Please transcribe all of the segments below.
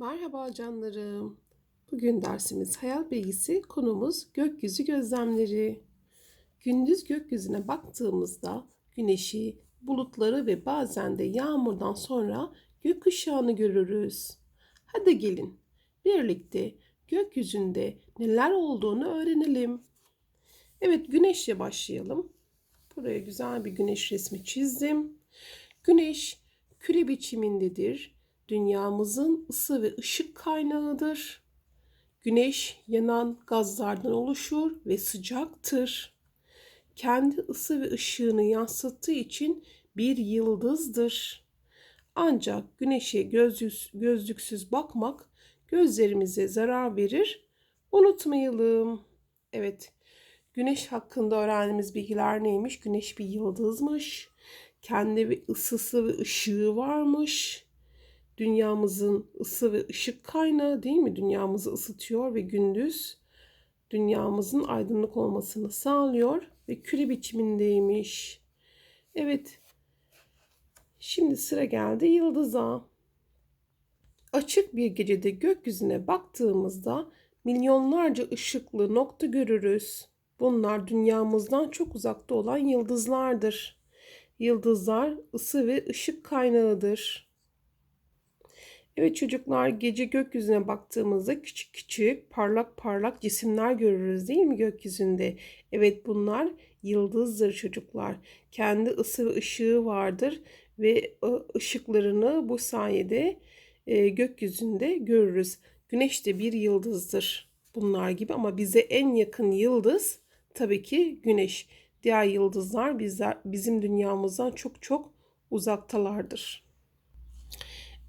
Merhaba canlarım. Bugün dersimiz hayal bilgisi, konumuz gökyüzü gözlemleri. Gündüz gökyüzüne baktığımızda güneşi, bulutları ve bazen de yağmurdan sonra gökkuşağını görürüz. Hadi gelin birlikte gökyüzünde neler olduğunu öğrenelim. Evet güneşle başlayalım. Buraya güzel bir güneş resmi çizdim. Güneş küre biçimindedir dünyamızın ısı ve ışık kaynağıdır. Güneş yanan gazlardan oluşur ve sıcaktır. Kendi ısı ve ışığını yansıttığı için bir yıldızdır. Ancak güneşe gözlüks, gözlüksüz bakmak gözlerimize zarar verir. Unutmayalım. Evet, güneş hakkında öğrendiğimiz bilgiler neymiş? Güneş bir yıldızmış. Kendi bir ısısı ve ışığı varmış dünyamızın ısı ve ışık kaynağı değil mi? Dünyamızı ısıtıyor ve gündüz dünyamızın aydınlık olmasını sağlıyor ve küre biçimindeymiş. Evet. Şimdi sıra geldi yıldıza. Açık bir gecede gökyüzüne baktığımızda milyonlarca ışıklı nokta görürüz. Bunlar dünyamızdan çok uzakta olan yıldızlardır. Yıldızlar ısı ve ışık kaynağıdır. Evet çocuklar gece gökyüzüne baktığımızda küçük küçük parlak parlak cisimler görürüz değil mi gökyüzünde? Evet bunlar yıldızdır çocuklar. Kendi ısı ve ışığı vardır ve e, ışıklarını bu sayede e, gökyüzünde görürüz. Güneş de bir yıldızdır bunlar gibi ama bize en yakın yıldız tabii ki güneş. Diğer yıldızlar bizler, bizim dünyamızdan çok çok uzaktalardır.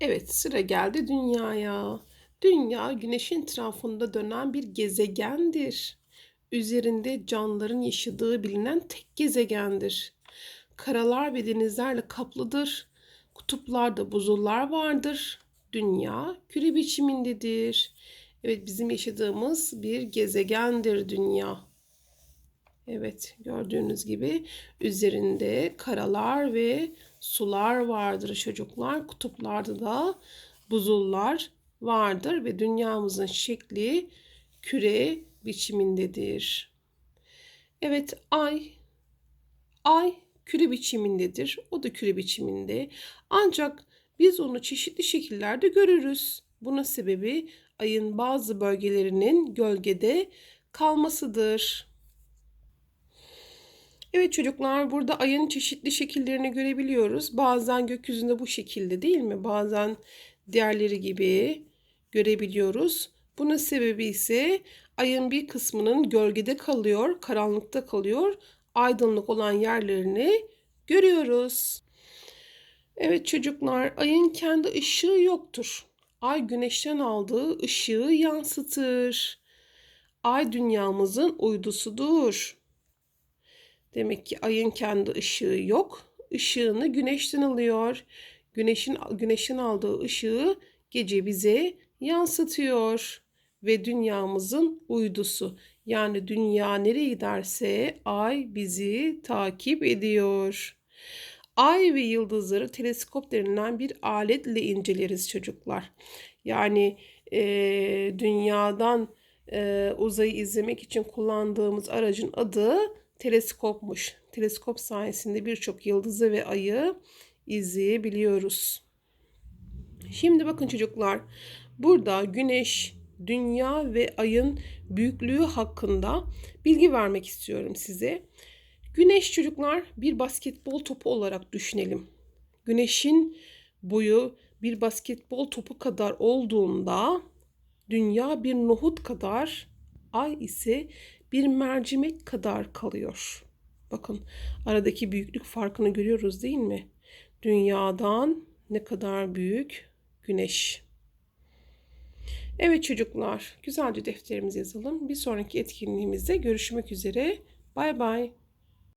Evet sıra geldi dünyaya. Dünya güneşin etrafında dönen bir gezegendir. Üzerinde canlıların yaşadığı bilinen tek gezegendir. Karalar ve denizlerle kaplıdır. Kutuplarda buzullar vardır. Dünya küre biçimindedir. Evet bizim yaşadığımız bir gezegendir dünya. Evet gördüğünüz gibi üzerinde karalar ve sular vardır çocuklar. Kutuplarda da buzullar vardır ve dünyamızın şekli küre biçimindedir. Evet ay ay küre biçimindedir. O da küre biçiminde. Ancak biz onu çeşitli şekillerde görürüz. Bunun sebebi ayın bazı bölgelerinin gölgede kalmasıdır. Evet çocuklar burada ayın çeşitli şekillerini görebiliyoruz. Bazen gökyüzünde bu şekilde değil mi? Bazen diğerleri gibi görebiliyoruz. Bunun sebebi ise ayın bir kısmının gölgede kalıyor, karanlıkta kalıyor. Aydınlık olan yerlerini görüyoruz. Evet çocuklar ayın kendi ışığı yoktur. Ay güneşten aldığı ışığı yansıtır. Ay dünyamızın uydusudur. Demek ki ayın kendi ışığı yok. Işığını güneşten alıyor. Güneşin güneşin aldığı ışığı gece bize yansıtıyor ve dünyamızın uydusu. Yani dünya nereye giderse ay bizi takip ediyor. Ay ve yıldızları teleskop denilen bir aletle inceleriz çocuklar. Yani e, dünyadan e, uzayı izlemek için kullandığımız aracın adı teleskopmuş. Teleskop sayesinde birçok yıldızı ve ayı izleyebiliyoruz. Şimdi bakın çocuklar, burada güneş, dünya ve ayın büyüklüğü hakkında bilgi vermek istiyorum size. Güneş çocuklar bir basketbol topu olarak düşünelim. Güneşin boyu bir basketbol topu kadar olduğunda dünya bir nohut kadar, ay ise bir mercimek kadar kalıyor. Bakın aradaki büyüklük farkını görüyoruz değil mi? Dünyadan ne kadar büyük güneş. Evet çocuklar, güzelce defterimizi yazalım. Bir sonraki etkinliğimizde görüşmek üzere. Bay bay.